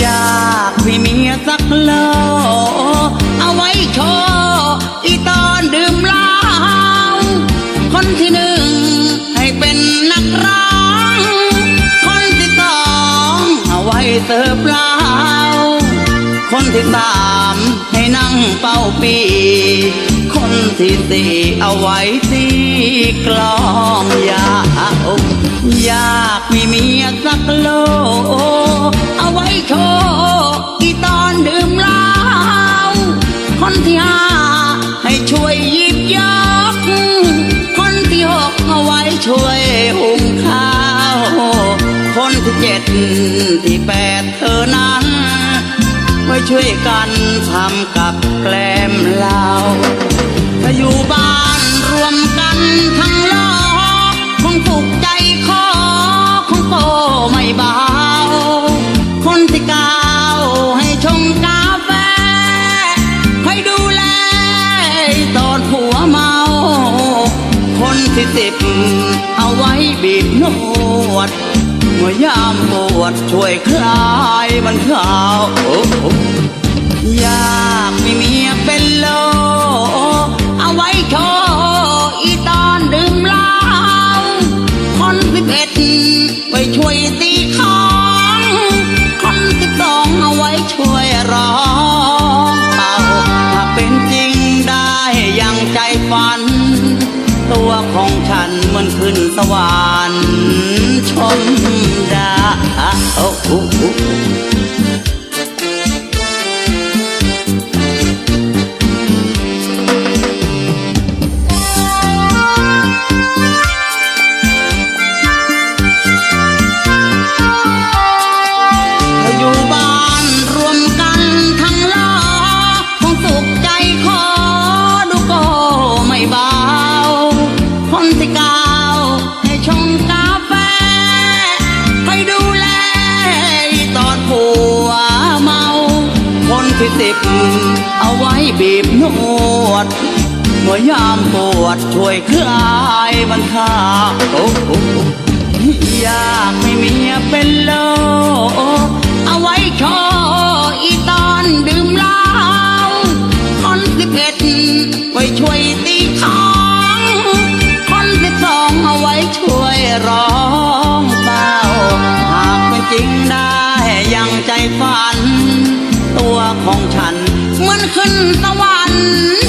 อยากมีเมียสักโล เอาไว้เสิร์ฟเหล้าคนที่สามให้นั่งเป้าปี คนที่สี่เอาไว้ตีกลองยาวอยากมีเมียสักโล เอาไว้โชว์อีตอนดื่มเหล้าคนที่ห้าให้ช่วยหยิบยกคนที่หกเอาไว้ช่วย เจ็ดที่แปดเธอนั้นไว้ช่วยกันทำกับแกล้มเราถ้าอยู่บ้านรวมกันทั้งโลกคงถูกใจคอคงโตไม่เบาคนที่เก้าให้ชงกาแฟให้ดูแลตอนผัวเมา คนที่สิบเอาไว้บีบนวด มื่อยามปวดช่วยคลายมันขาวอยากมีเมียเป็นโล เอาไว้โชว์อีตอนดื่มเหล้าคนสิบเอ็ดไว้ช่วยตีของคนสิบสองเอาไว้ช่วยร้องเป่าถ้าเป็นจริงได้อย่างใจฝัน ตัวของฉันมันขึ้นสวรรค์ชม ที่สิบเอาไว้บีบนวดเมื่อยามปวดช่วยคลายมันข้าโอ้โหอยากให้เมียเป็นโลเอาไว้โชว์อีตอนดื่มเหล้าคนสิบเอ็ดไว้ช่วยตีของคนสิบสองเอาไว้ช่วยร้องเบาหากเป็นจริงได้ยังใจฝัน ของฉัน เหมือนขึ้นสวรรค์